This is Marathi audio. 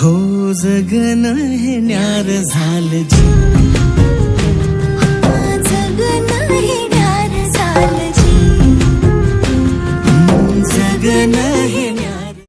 हो जगन हे न्यार झालं जी. जगन हे न्यार झालं जी. जगन